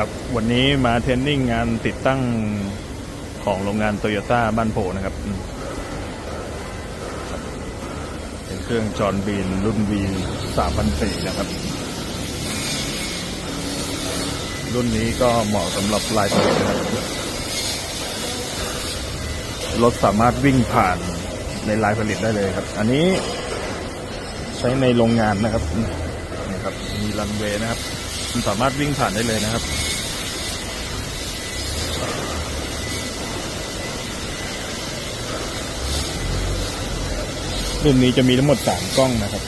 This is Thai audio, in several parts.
ครับ วันนี้มาเทรนนิ่งงานติดตั้งของโรงงานโตโยต้าบ้านโพนะครับ เป็นเครื่องจอห์นบีนรุ่น V 3004นะครับ รุ่นนี้ก็เหมาะสำหรับลายผลิตนะครับ รถสามารถวิ่งผ่านในลายผลิตได้เลยครับ อันนี้ใช้ในโรงงานนะครับนี่ครับ มีรันเวย์นะครับ มันสามารถวิ่งผ่านได้เลยนะครับ รุ่นนี้จะมีทั้งหมดสามกล้องนะครับ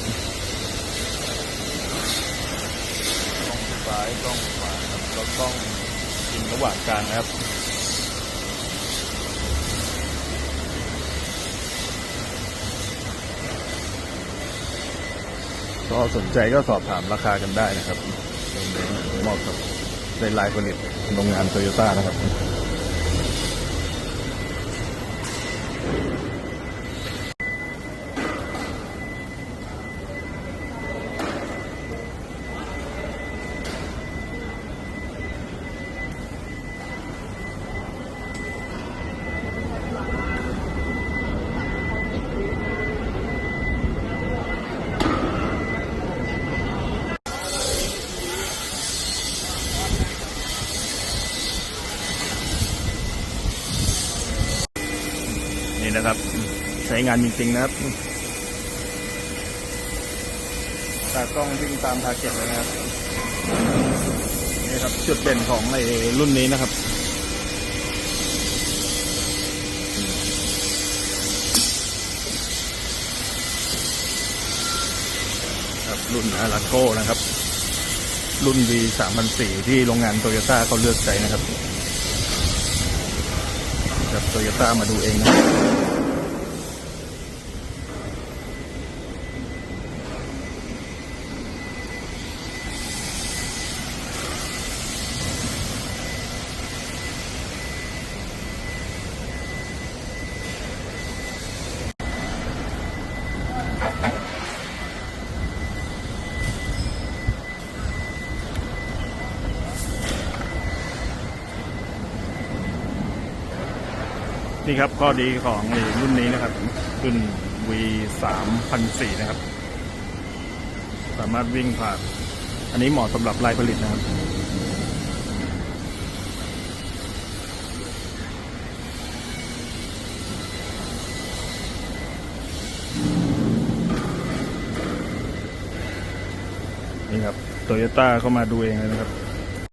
กล้องซ้ายกล้องขวาครับแล้วกล้องยิงระหว่างกลางนะครับก็สนใจก็สอบถามราคากันได้นะครับตรงนี้เห มาะกับในลายผลิตโรงงานโตโยต้านะครับ นี่นะครับ ใช้งานจริงๆนะครับตากล้องวิ่งตามทาร์เก็ตเลยนะครับนี่ครับจุดเด่นของไอ้รุ่นนี้นะครับครับรุ่นอาราโก้นะครับ รุ่น V 3004ที่โรงงานโตโยต้าเขาเลือกใช้นะครับกับ โตโยต้ามาดูเองนะ นี่ครับข้อดีของรุ่นนี้นะครับ รุ่น V 3 0 0นะครับ สามารถวิ่งผ่าน อันนี้เหมาะสำหรับลายผลิตนะครับ นี่ครับโตโยต้าเข้ามาดูเองเลยนะครับ